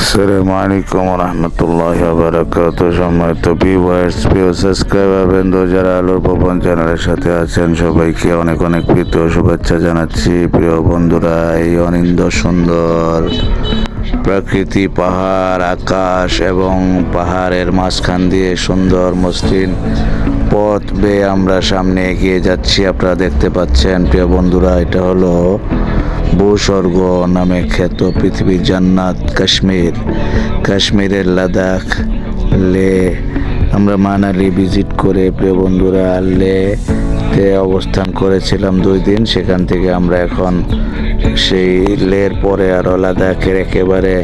আসসালামু আলাইকুম রহমতুল্লাহ বারাকাত সম্মানিত ভিউয়ার্স প্রিয় সাবস্ক্রাইবার বৃন্দ, যারা আলোর ভবন চ্যানেলের সাথে আছেন, সবাইকে অনেক অনেক প্রীতি শুভেচ্ছা জানাচ্ছি। প্রিয় বন্ধুরা, এই অনিন্দ সুন্দর প্রকৃতি, পাহাড়, আকাশ এবং পাহাড়ের মাঝখান দিয়ে সুন্দর মসৃণ পথ বেয়ে আমরা সামনে এগিয়ে যাচ্ছি। আপনারা দেখতে পাচ্ছেন, প্রিয় বন্ধুরা, এটা হলো ভূস্বর্গ নামে খ্যাত পৃথিবীর জান্নাত কাশ্মীর। কাশ্মীরের লাদাখ, লে। আমরা মানালি ভিজিট করে প্রিয় বন্ধুরা, লে তে অবস্থান করেছিলাম দুই দিন, সেখান থেকে আমরা এখন সেই লের পরে আরও লাদাখের একেবারে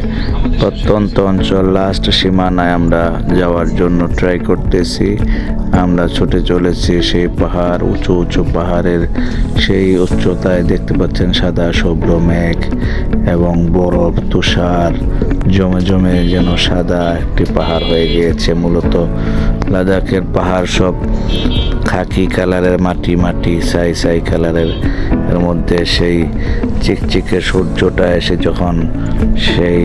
অত্যন্ত অঞ্চল লাস্ট সীমানায় আমরা যাওয়ার জন্য ট্রাই করতেছি। আমরা ছুটে চলেছি সেই পাহাড়, উঁচু উঁচু পাহাড়ের সেই উচ্চতায় দেখতে পাচ্ছেন সাদা, শুভ্র মেঘ এবং বরফ, তুষার, জমে জমে যেন সাদা একটি পাহাড় হয়ে গিয়েছে। মূলত লাদাখের পাহাড় সব খাকি কালারের মাটি মাটি, সাই সাই কালারের এর মধ্যে সেই চিকচিকে সূর্যটা এসে যখন সেই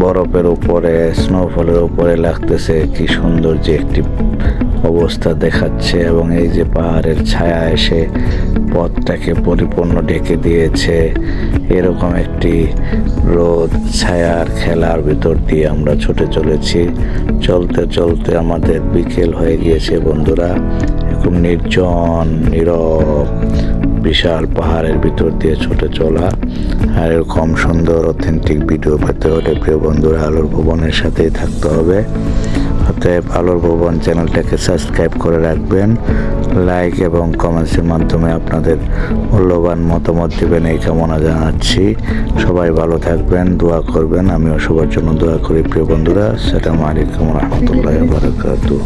বরফের উপরে স্নোফলের উপরে লাগতেছে, কি সুন্দর যে একটি অবস্থা দেখাচ্ছে এবং এই যে পাহাড়ের ছায়া এসে পথটাকে পরিপূর্ণ ঢেকে দিয়েছে। এরকম একটি রোদ ছায়ার খেলার ভিতর দিয়ে আমরা ছুটে চলেছি। চলতে চলতে আমাদের বিকেল হয়ে গিয়েছে বন্ধুরা। এরকম নির্জন, নীরব, বিশাল পাহাড়ের ভিতর দিয়ে ছুটে চলা আর এরকম সুন্দর অথেন্টিক ভিডিও পেতে হলে প্রিয় বন্ধুরা আলোর ভবনের সাথেই থাকতে হবে। অতএব আলোর ভবন চ্যানেলটাকে সাবস্ক্রাইব করে রাখবেন লাইক এবং কমেন্টসের মাধ্যমে আপনাদের মূল্যবান মতামত দেবেন এই কামনা জানাচ্ছি। সবাই ভালো থাকবেন, দোয়া করবেন। আমিও সবার জন্য দোয়া করি প্রিয় বন্ধুরা। আসসালামু আলাইকুম রহমতুল্লাহ বারকাতু